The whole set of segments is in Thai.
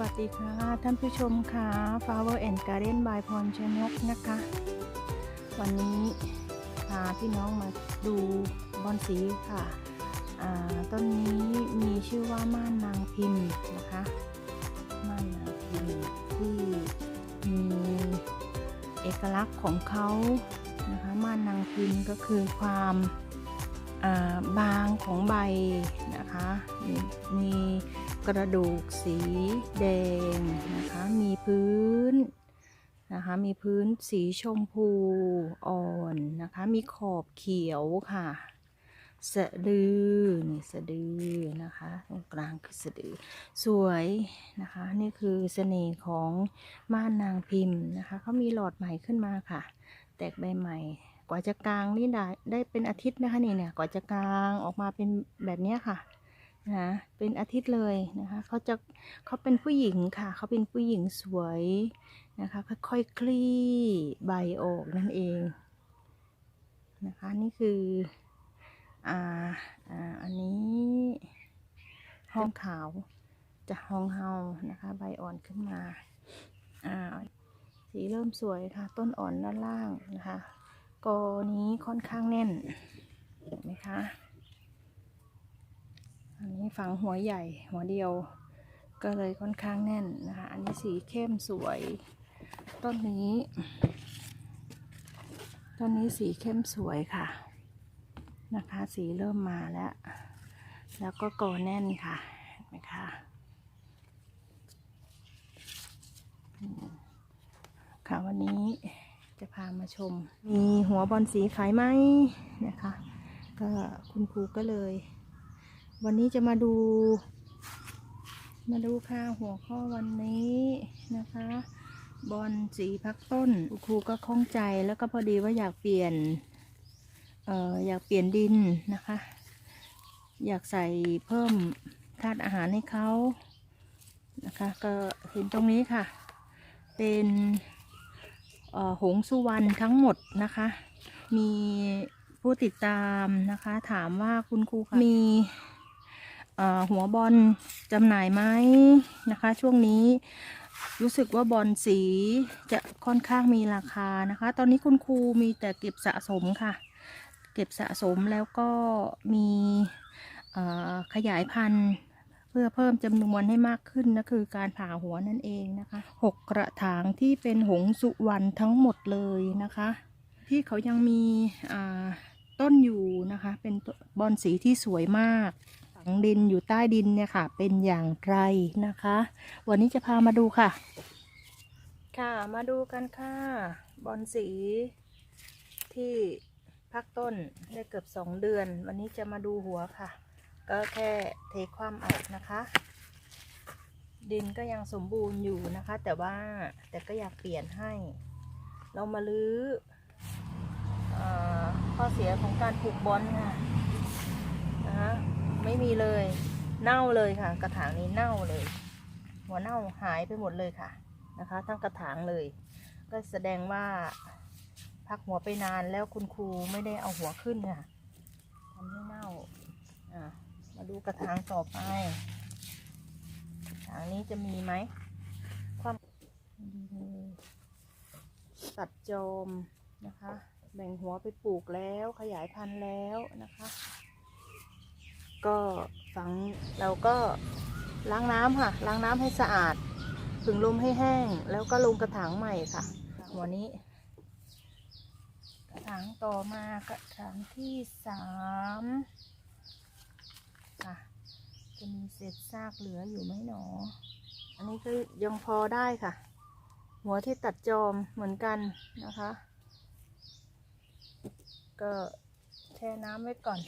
วัสดีค่ะ ท่านผู้ชมค่ะ Flower and Garden by พรชนกนะคะ วันนี้พาพี่น้องมาดูบอนสีค่ะอ่าต้นนี้มีชื่อว่าม่านนางพิมพ์นะคะม่านนางพิมพ์ที่มีเอกลักษณ์ของเขานะคะม่านนางพิมพ์ก็คือความอ่าบางของใบนะคะมีมี กระดูกสีแดงนะคะ มีพื้นนะคะ มีพื้นสีชมพูอ่อนนะคะ มีขอบเขียวค่ะ สะดือ นี่สะดือนะคะ ตรงกลางคือสะดือ สวยนะคะ นี่คือเสน่ห์ของม่านนางพิมพ์นะคะเขามีหลอดใหม่ขึ้นมาค่ะ แตกใบใหม่ กว่าจะกลางนี่ได้ได้เป็นอาทิตย์นะคะนี่เนี่ย กว่าจะกลางออกมาเป็นแบบนี้ค่ะ นะเป็นอาทิตย์เลยนะคะเขาจะเขาเป็นผู้หญิงค่ะเขาเป็นผู้หญิงสวยนะคะค่อยๆคลี่ใบออกนั่นเองนะคะนี่คืออ่าอ่าอันนี้ห้องขาวจะห้องเฮานะคะใบอ่อนขึ้นมาอ่าสีเริ่มสวยค่ะต้นอ่อนด้านล่างนะคะกอนี้ค่อนข้างแน่นเห็นไหมคะ อันนี้ฝังหัวใหญ่หัวเดียว ก็เลยค่อนข้างแน่นนะคะ อันนี้สีเข้มสวย ต้นนี้ ต้นนี้สีเข้มสวยค่ะ นะคะ สีเริ่มมาแล้ว แล้วก็กแน่นค่ะเห็นไหมคะค่ะวันนี้จะพามาชม มีหัวบอลสีขายไหมนะคะ ก็คุณครูก็เลย วันนี้จะมาดู มาดูค่ะหัวข้อวันนี้นะคะ บอลสีพักต้นคุณครูก็คล่องใจแล้วก็พอดีว่าอยากเปลี่ยนเอ่ออยากเปลี่ยนดินนะคะ อยากใส่เพิ่มธาตุอาหารให้เขานะคะ ก็เห็นตรงนี้ค่ะ เป็นเอ่อหงสุวรรณทั้งหมดนะคะ มีผู้ติดตามนะคะ ถามว่าคุณครูคะมี หัวบอลจำหน่ายไหมนะคะ ช่วงนี้รู้สึกว่าบอลสีจะค่อนข้างมีราคานะคะ ตอนนี้คุณครูมีแต่เก็บสะสมค่ะ เก็บสะสมแล้วก็มีขยายพันธุ์เพื่อเพิ่มจำนวนให้มากขึ้นนะคือการผ่าหัวนั่นเองนะคะหกกระถางที่เป็นหงสุวรรณทั้งหมดเลยนะคะ ที่เขายังมีต้นอยู่นะคะ เป็นบอนสีที่สวยมาก ฝังดินอยู่ใต้ดินเนี่ยค่ะ เป็นอย่างไรนะคะ วันนี้จะพามาดูค่ะ ค่ะมาดูกันค่ะบอนสีที่พักต้นได้เกือบสองเดือน วันนี้จะมาดูหัวค่ะ ก็แค่เทความออกนะคะ ดินก็ยังสมบูรณ์อยู่นะคะ แต่ว่าแต่ก็อยากเปลี่ยนให้ เรามาลื้อออข้อเสียของการปลูกบอลค่ะนะคะ ไม่มีเลย เน่าเลยค่ะ กระถางนี้เน่าเลย หัวเน่าหายไปหมดเลยค่ะนะคะ ทั้งกระถางเลย ก็แสดงว่าพักหัวไปนานแล้วคุณครูไม่ได้เอาหัวขึ้นค่ะทำให้เน่าอะมาดูกระถางต่อไปกระถางนี้จะมีไหมความตัดจอมนะคะ แบ่งหัวไปปลูกแล้วขยายพันธุ์แล้วนะคะ ก็ฝังเราก็ล้างน้ำค่ะ ล้างน้ำให้สะอาด ผึ่งลมให้แห้ง แล้วก็ลงกระถางใหม่ค่ะ หัวนี้ กระถางต่อมากระถางที่สามค่ะ จะมีเศษซากเหลืออยู่ไหมหนอ อันนี้ก็ยังพอได้ค่ะ หัวที่ตัดจอมเหมือนกันนะคะ ก็แช่น้ำไว้ก่อน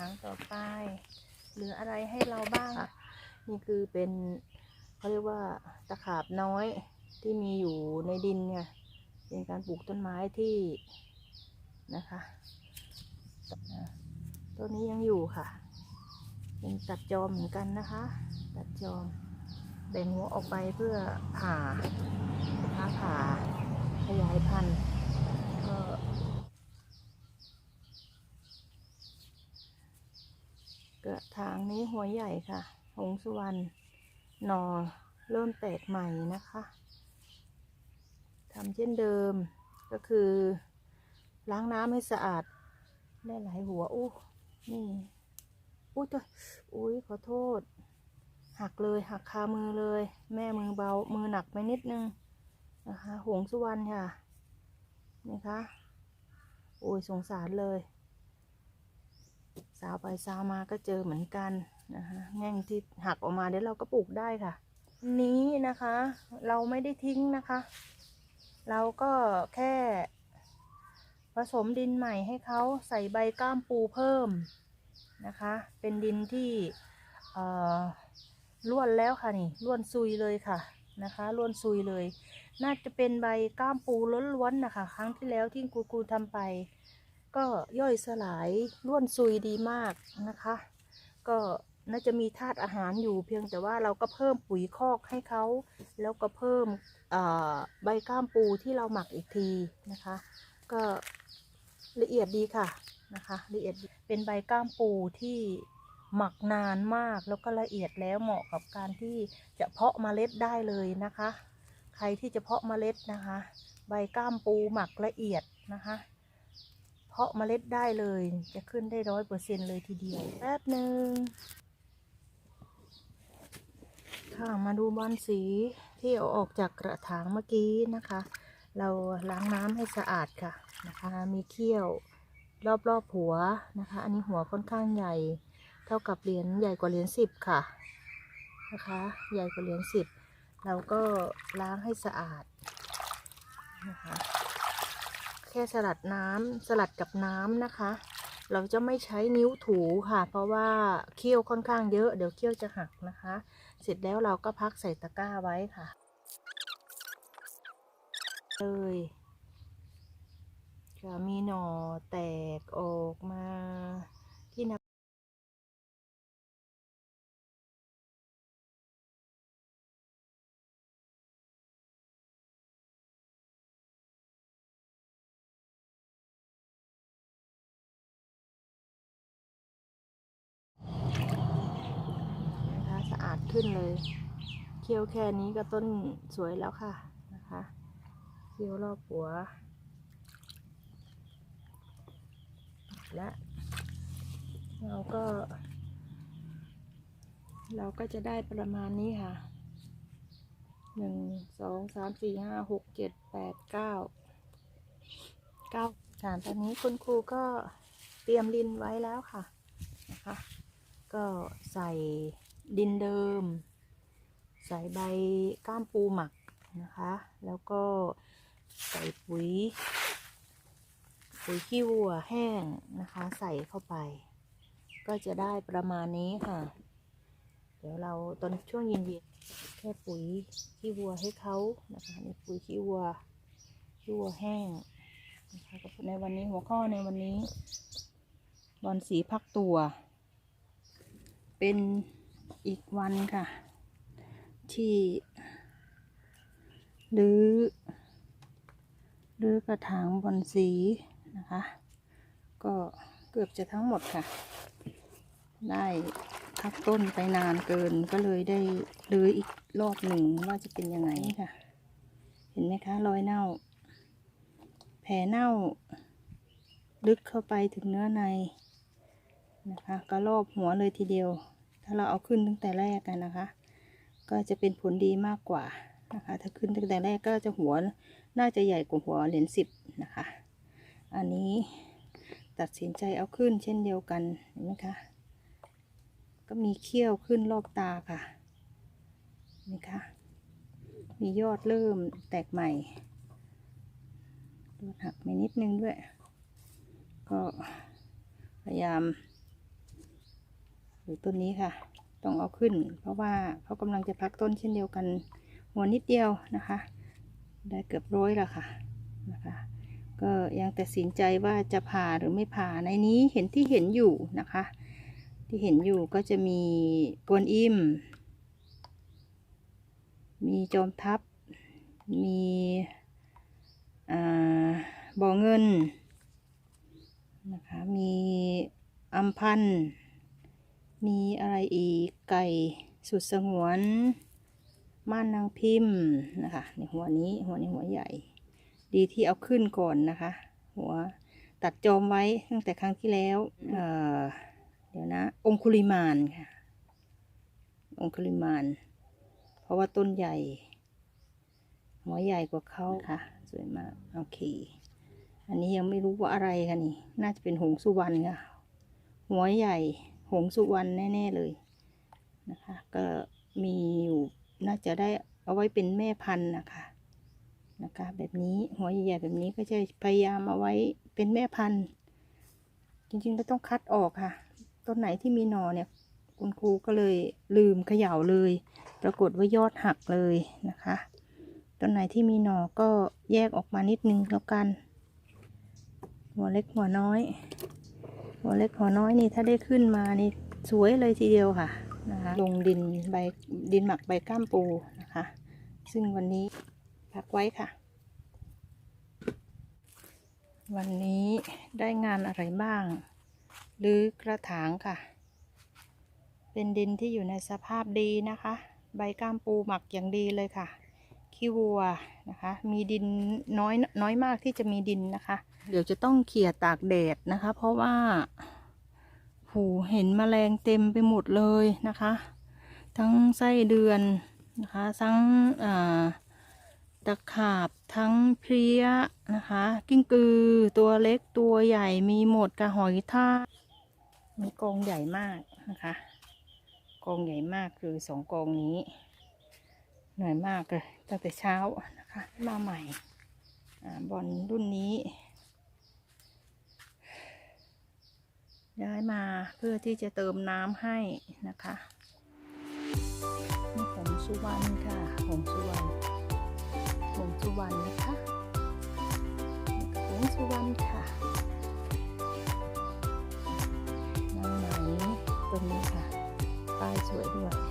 ระถางต่อไป เหลืออะไรให้เราบ้างค่ะนี่คือเป็นเขาเรียกว่าตะขาบน้อยที่มีอยู่ในดินเนี่ยเป็นการปลูกต้นไม้ที่นะคะอ่าตัวนี้ยังอยู่ค่ะ เป็นตัดจอมเหมือนกันนะคะ ตัดจอมแบ่งหัวออกไปเพื่อผ่านะคะผ่าขยายพันธุ์ก็ก ระถางนี้หัวใหญ่ค่ะ หงสุวรรณหนอเริ่มแตกใหม่นะคะทำเช่นเดิมก็คือ ล้างน้ำให้สะอาด ได้หลายหัวอู้นี่อุ้ยตัวอุ้ยขอโทษ หักเลยหักคามือเลย แม่มือเบามือหนักไปนิดนึงนะคะหงสุวรรณค่ะนี่คะโอ้ยสงสารเลย สาวไปสาวมาก็เจอเหมือนกันนะคะแง่งที่หักออกมาเดี๋ยวเราก็ปลูกได้ค่ะ นี้นะคะ เราไม่ได้ทิ้งนะคะ เราก็แค่ ผสมดินใหม่ให้เขาใส่ใบก้ามปูเพิ่มนะคะ เป็นดินที่ล้วนแล้วค่ะนี่ล้วนซุยเลยค่ะนะคะล้วนซุยเลย น่าจะเป็นใบก้ามปูล้วนๆนะคะ ครั้งที่แล้วที่ครูครูทำไป ก็ย่อยสลายล้วนซุยดีมากนะคะ ก็น่าจะมีธาตุอาหารอยู่เพียงแต่ว่าเราก็เพิ่มปุ๋ยคอกให้เขา แล้วก็เพิ่มใบก้ามปูที่เราหมักอีกทีนะคะ ก็ละเอียดดีค่ะนะคะละเอียดดเป็นใบก้ามปูที่หมักนานมากแล้วก็ละเอียดแล้วเหมาะกับการที่จะเพาะเมล็ดได้เลยนะคะ ใครที่จะเพาะเมล็ดนะคะ ใบก้ามปูหมักละเอียดนะคะ เพาะเมล็ดได้เลย จะขึ้นได้ร้อยเปอร์เซ็นเลยทีเดียว แป๊บหนึ่งค่ะมาดูบอลสีที่เอาออกจากกระถางเมื่อกี้นะคะ เราล้างน้ำให้สะอาดค่ะนะคะ มีเขี้ยวรอบๆหัวนะคะ อันนี้หัวค่อนข้างใหญ่ เท่ากับเหรียญใหญ่กว่าเหรียญสิบค่ะนะคะ ใหญ่กว่าเหรียญสิบเราก็ล้างให้สะอาดนะคะ แค่สลัดน้ำสลัดกับน้ำนะคะ เราจะไม่ใช้นิ้วถูค่ะ เพราะว่าเคี้ยวค่อนข้างเยอะเดี๋ยวเคี้ยวจะหักนะคะ เสร็จแล้วเราก็พักใส่ตะกร้าไว้ค่ะเลยจะมีหน่อแตกออกมาที่นั ขึ้นเลย เคี้ยวแค่นี้ก็ต้นสวยแล้วค่ะนะคะเคี้ยวรอบหัว และเราก็ เราก็จะได้ประมาณนี้ค่ะหนึ่งสองสามสี่ห้าหกเจ็ดแปดเก้าเก้าฐานตอนนี้คุณครูก็เตรียมดินไว้แล้วค่ะนะคะ ก็ใส่ ดินเดิม ใส่ใบก้ามปูหมักนะคะ แล้วก็ใส่ปุ๋ย ปุ๋ยขี้วัวแห้งนะคะ ใส่เข้าไป ก็จะได้ประมาณนี้ค่ะ เดี๋ยวเราตอนช่วงเย็นๆแค่ปุ๋ยขี้วัวให้เขานะคะนี่ปุ๋ยขี้วัวขี้วัวแห้งนะคะในวันนี้หัวข้อในวันนี้บอลสีพักตัว เป็น อีกวันค่ะ ที่รื้อรื้อกระถางบอลสีนะคะ ก็เกือบจะทั้งหมดค่ะ ได้พักต้นไปนานเกินก็เลยได้รื้ออีกรอบหนึ่งว่าจะเป็นยังไงค่ะ เห็นไหมคะรอยเน่า แผลเน่า ลึกเข้าไปถึงเนื้อในนะคะ ก็รอบหัวเลยทีเดียว ถ้าเราเอาขึ้นตั้งแต่แรกกันนะคะ ก็จะเป็นผลดีมากกว่านะคะ ถ้าขึ้นตั้งแต่แรกก็จะหัวน่าจะใหญ่กว่าหัวเหรียญสิบนะคะ อันนี้ตัดสินใจเอาขึ้นเช่นเดียวกันเห็นไหมคะ ก็มีเขี้ยวขึ้นรอบตาค่ะนี่คะมียอดเริ่มแตกใหม่ยอดหักไปนิดนึงด้วย ก็พยายาม ดูต้นนี้ค่ะ ต้องเอาขึ้น เพราะว่าเขากำลังจะพักต้นเช่นเดียวกัน หัวนิดเดียวนะคะ ได้เกือบร้อยแล้วค่ะนะคะก็ยังตัดสินใจว่าจะผ่าหรือไม่ผ่าในนี้เห็นที่เห็นอยู่นะคะ ที่เห็นอยู่ก็จะมีกวนอิมมีจอมทัพ มีบ่อเงินนะคะ มีอัมพันธ์ มีอะไรอีกไก่สุดสงวนม่านนางพิมพ์นะคะในหัวนี้หัวนี้หัวใหญ่ ดีที่เอาขึ้นก่อนนะคะ หัวตัดจอมไว้ตั้งแต่ครั้งที่แล้วเเดี๋ยวนะ องคุลิมานค่ะ องคุลิมาน เพราะว่าต้นใหญ่ หัวใหญ่กว่าเขาค่ะ สวยมากโอเค อันนี้ยังไม่รู้ว่าอะไรค่ะนี่ น่าจะเป็นหงสุวรรณค่ะ หัวใหญ่ หงสุวรรณแน่ ๆ เลยนะคะ ก็มีอยู่น่าจะได้เอาไว้เป็นแม่พันธุ์นะคะนะคะแบบนี้หัวใหญ่ๆแบบนี้ก็จะพยายามเอาไว้เป็นแม่พันธุ์ จริงๆก็ต้องคัดออกค่ะ ต้นไหนที่มีหนอเนี่ยคุณครูก็เลยลืมเขย่าเลย ปรากฏว่ายอดหักเลยนะคะต้นไหนที่มีหนอก็แยกออกมานิดนึงแล้วกัน หัวเล็กหัวน้อย หัวเล็กหัวน้อยนี่ถ้าได้ขึ้นมานี่สวยเลยทีเดียวค่ะนะคะลงดินใบดินหมักใบก้ามปูนะคะ ซึ่งวันนี้พักไว้ค่ะ วันนี้ได้งานอะไรบ้าง หรือกระถางค่ะ เป็นดินที่อยู่ในสภาพดีนะคะ ใบก้ามปูหมักอย่างดีเลยค่ะขี้วัวนะคะ มีดินน้อยน้อยมากที่จะมีดินนะคะ เดี๋ยวจะต้องเขี่ยตากแดดนะคะ เพราะว่าหูเห็นแมลงเต็มไปหมดเลยนะคะ ทั้งไส้เดือนนะคะ ทั้งตะขาบทั้งเพลี้ยนะคะ กิ้งกือตัวเล็กตัวใหญ่มีหมดกระหอยท่ามีกองใหญ่มากนะคะ กองใหญ่มากคือสองกองนี้ เหนื่อยมากเลยตั้งแต่เช้านะคะ มาใหม่อบอลรุ่นนี้ ย้ายมาเพื่อที่จะเติมน้ำให้นะคะนี่ผงสุวรรณค่ะผงสุวรรณผงสุวรรณนะคะผงสุวรรณค่ะน้ำไหมตรงนี้ค่ะป้ายสวยด้วย